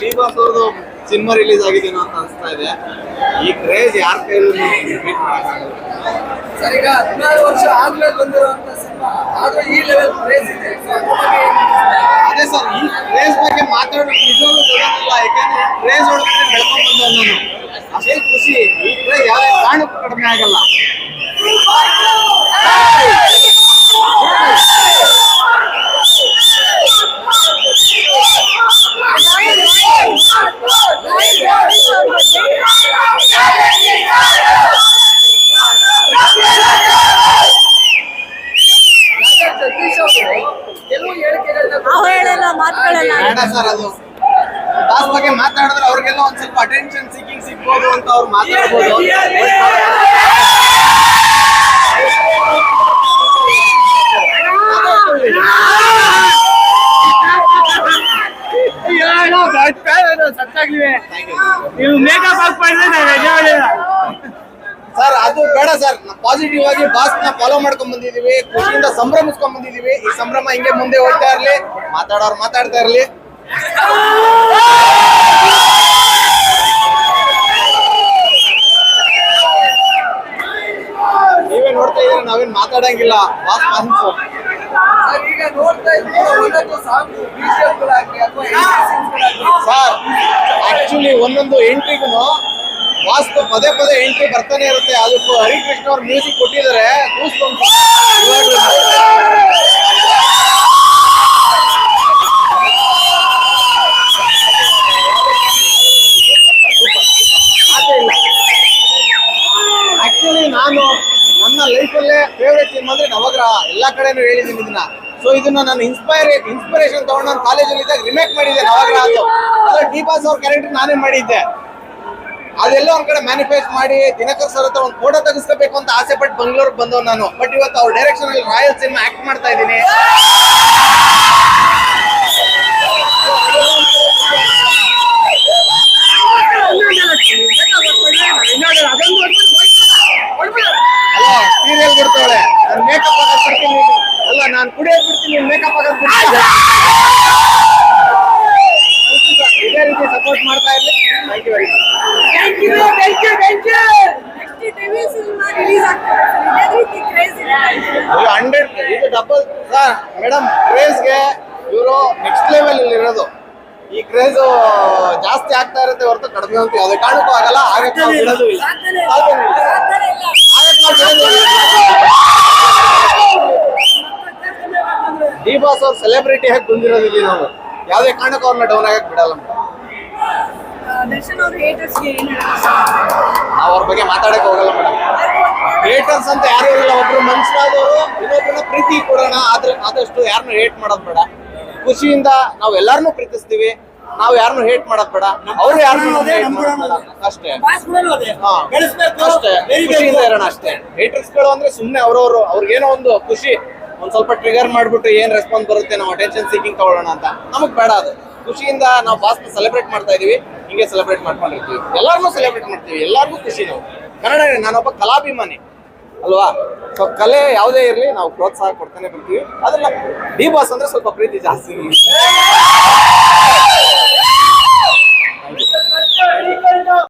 D boss ಅವ್ರದ್ದು cinema release ಆಗಿದೆನೋ ಅಂತ ಅನಿಸ್ತಾ ಇದೆ. ಈ ಕ್ರೇಜ್ ಯಾರ ಕೈಲೂ ಸರ್ ಈಗ ಹದಿನಾರು ವರ್ಷ ಆಗ್ಲೇ ಬಂದಿರುವಂತ ಸಿನಿಮಾ ಆದ್ರೆ ಈ ಲೆವೆಲ್ ಕ್ರೇಜ್ ಇದೆ? ಅದೇ ಸರ್ ಈ ಕ್ರೇಜ್ ಬಗ್ಗೆ ಮಾತಾಡೋದು ನಿಜವಾಗ್ಲೂ ಗೊತ್ತಾಗಲ್ಲ ಯಾಕಂದ್ರೆ ಕ್ರೇಜ್ ಒಳಗಡೆ ಬೆಳ್ಕೊಂಡ್ ಬಂದ ನಾನು. ಅಷ್ಟೇ ಖುಷಿ ಈ ಕ್ರೇಜ್ ಯಾವ ಕಾರಣಕ್ಕೂ ಕಡಿಮೆ ಆಗಲ್ಲ. ಬೇಡ ಸರ್ ಅದು ಬಾಸ್ ಬಗ್ಗೆ ಮಾತಾಡಿದ್ರೆ ಅವ್ರಿಗೆಲ್ಲ ಒಂದ್ ಸ್ವಲ್ಪ ಅಟೆನ್ಷನ್ ಸಿಕ್ಕಿಂಗ್ ಸಿಗ್ಬೋದು ಅಂತ ಅವ್ರು ಮಾತಾಡ್ಬೋದು. ನೀವು ಮೇಕಪ್ ಎದೆ ಸರ್ ಅದು ಬೇಡ ಸರ್. ಪಾಸಿಟಿವ್ ಆಗಿ ಬಾಸ್ನ ಫಾಲೋ ಮಾಡ್ಕೊಂಡ್ ಬಂದಿದೀವಿ ಖುಷಿಯಿಂದ ಸಂಭ್ರಮಿಸ್ಕೊಂಡ್ ಬಂದಿದೀವಿ. ಈ ಸಂಭ್ರಮ ಹಿಂಗೆ ಮುಂದೆ ಹೋಗ್ತಾ ಇರ್ಲಿ. ಮಾತಾಡೋರು ಮಾತಾಡ್ತಾ ಇರ್ಲಿ. ನೀವೇ ನೋಡ್ತಾ ಇದ್ರೆ ನಾವೇನ್ ಮಾತಾಡಂಗಿಲ್ಲ. ಬಾಸ್ ಮನ್ಸು ಈಗ ನೋಡ್ತಾ ಸರ್ ಆಕ್ಚುಲಿ ಒಂದೊಂದು ಎಂಟ್ರಿಗೂ ವಾಸ್ತು ಪದೇ ಪದೇ ಎಂಟ್ರಿ ಬರ್ತಾನೆ ಇರುತ್ತೆ. ಅದಕ್ಕೂ ಹರಿಕೃಷ್ಣ ಅವ್ರು ಮ್ಯೂಸಿಕ್ ಕೊಟ್ಟಿದ್ದಾರೆ. ಫಿಲ್ಮ್ ಅಂದ್ರೆ ನವಗ್ರಹ. ಎಲ್ಲಾ ಕಡೆನೂ ಹೇಳಿದ್ದೀನಿ ಇದನ್ನ. ಸೊ ಇದನ್ನ ನಾನು ಇನ್ಸ್ಪೈರ್ ಇನ್ಸ್ಪಿರೇಷನ್ ತಗೊಂಡು ನಾನು ಕಾಲೇಜಲ್ಲಿ ಇದ್ದಾಗ ರಿಮೇಕ್ ಮಾಡಿದ್ದೆ ನವಗ್ರಹ ಅಂತ. ಅದ್ರ ಡಿಪಾಸ್ ಅವ್ರ ಕ್ಯಾರೆಕ್ಟರ್ ನಾನೇ ಮಾಡಿದ್ದೆ. ಅದೆಲ್ಲ ಒಂದ್ ಕಡೆ ಮ್ಯಾನಿಫೆಸ್ಟ್ ಮಾಡಿ ದಿನಕರ್ ಸರ್ ಹತ್ರ ಒಂದು ಫೋಟೋ ತೆಗಿಸ್ಕೋಬೇಕು ಅಂತ ಆಸೆ ಪಟ್ಟು ಬೆಂಗಳೂರಿಗೆ ಬಂದವ್ ನಾನು. ಬಟ್ ಇವತ್ತು ಅವ್ರ ಡೈರೆಕ್ಷನ್ ಅಲ್ಲಿ ರಾಯಲ್ ಸಿನಿಮಾ ಆಕ್ಟ್ ಮಾಡ್ತಾ ಇದ್ದೀನಿ ಅಲ್ಲ ಸೀರಿಯಲ್ ಬಿಡ್ತಾಳೆ ನಾನು ಮೇಕಪ್ ಹಾಕಕ್ ಬಿಡ್ತೀನಿ ಅಲ್ಲ ನಾನು ಕುಡಿಯೋಕ್ ಬಿಡ್ತೀನಿ ಮೇಕಪ್ ಹಾಕಕ್ ಬಿಡ್ತೀನಿ ಇದೇ ರೀತಿ ಸಪೋರ್ಟ್ ಮಾಡ್ತಾ ಇರ್ಲಿ thank you very much next cinema release ಆಗ್ತದೆ ಇದೇ ರೀತಿ ಕ್ರೇಜ್ ಇದೆ ಹಂಡ್ರೆಡ್ ಇದು ಡಬಲ್ ಸರ್ ಮೇಡಮ್ ಕ್ರೇಜ್ಗೆ ಇವರು ನೆಕ್ಸ್ಟ್ ಲೆವೆಲ್ ಇಲ್ಲಿ ಇರೋದು. ಈ ಕ್ರೇಜ್ ಜಾಸ್ತಿ ಆಗ್ತಾ ಇರುತ್ತೆ ಹೊರತು ಕಡಿಮೆ ಅಂತ ಯಾವುದೇ ಕಾರಣಕ್ಕೂ ಆಗಲ್ಲ. ಆಗಕ್ಕೆ ನಾವು ಬಿಡೋದು ಇಲ್ಲ. ಆಗಕ್ಕೆ ನಾವು ಬಿಡೋದು ಇಲ್ಲ. ಡಿ ಬಾಸ್ ಅವ್ರ ಸೆಲೆಬ್ರಿಟಿ ಹಾಕಿ ಬಂದಿರೋದು ಇಲ್ಲಿ ನಾವು. ಯಾವುದೇ ಕಾರಣಕ್ಕೂ ಅವ್ರನ್ನ ಡೌನ್ ಆಗಕ್ಕೆ ಬಿಡಲ್ಲ ಅವ್ರ ಬಗ್ಗೆ ಮಾತಾಡಕ್ಕೆ ಹೋಗಲ್ಲ ಮೇಡಮ್. ಹೇಟರ್ಸ್ ಅಂತ ಯಾರು ಇರಲ್ಲ ಒಬ್ರು ಮನುಷ್ಯರಾದವರು ಇನ್ನೊಬ್ಬರನ್ನ ಪ್ರೀತಿ ಕೊಡೋಣ. ಆದ್ರೆ ಆದಷ್ಟು ಯಾರನ್ನು ಹೇಟ್ ಮಾಡೋದು ಬೇಡ. ಖುಷಿಯಿಂದ ನಾವ್ ಎಲ್ಲಾರನು ಪ್ರೀತಿಸ್ತೀವಿ. ನಾವು ಯಾರನ್ನು ಹೇಟ್ ಮಾಡೋದ್ ಬೇಡ. ಅವ್ರು ಯಾರನ್ನು ಅಷ್ಟೇ. ಅಷ್ಟೇ. ಖುಷಿಯಿಂದ ಇರೋಣ ಅಷ್ಟೇ. ಹೇಟರ್ಸ್ಗಳು ಅಂದ್ರೆ ಸುಮ್ನೆ ಅವ್ರವ್ರು ಅವ್ರಿಗೇನೋ ಒಂದು ಖುಷಿ ಒಂದ್ ಸ್ವಲ್ಪ ಟ್ರಿಗರ್ ಮಾಡ್ಬಿಟ್ಟು ಏನ್ ರೆಸ್ಪಾನ್ಸ್ ಬರುತ್ತೆ ನಾವು ಅಟೆನ್ಷನ್ ಸೀಕಿಂಗ್ ತಗೊಳ್ಳೋಣ ಅಂತ. ನಮಗ್ ಬೇಡ ಅದು. ಖುಷಿಯಿಂದ ನಾವು ಫಾಸ್ಟ್ ಸೆಲೆಬ್ರೇಟ್ ಮಾಡ್ತಾ ಇದೀವಿ. ಹಿಂಗೆ ಸೆಲೆಬ್ರೇಟ್ ಮಾಡ್ಕೊಂಡಿರ್ತೀವಿ. ಎಲ್ಲಾರನ್ನೂ ಸೆಲೆಬ್ರೇಟ್ ಮಾಡ್ತೀವಿ. ಎಲ್ಲಾರ್ಗು ಖುಷಿ ನಾವು. ಕನ್ನಡ ನಾನೊಬ್ಬ ಕಲಾಭಿಮಾನಿ. ಅಲ್ವಾ? ಸೊ ಕಲೆ ಯಾವುದೇ ಇರಲಿ, ನಾವು ಪ್ರೋತ್ಸಾಹ ಕೊಡ್ತಾನೆ ಬರ್ತೀವಿ. ಅದನ್ನ ಡಿ ಬಾಸ್ ಅಂದ್ರೆ ಸ್ವಲ್ಪ ಪ್ರೀತಿ ಜಾಸ್ತಿ.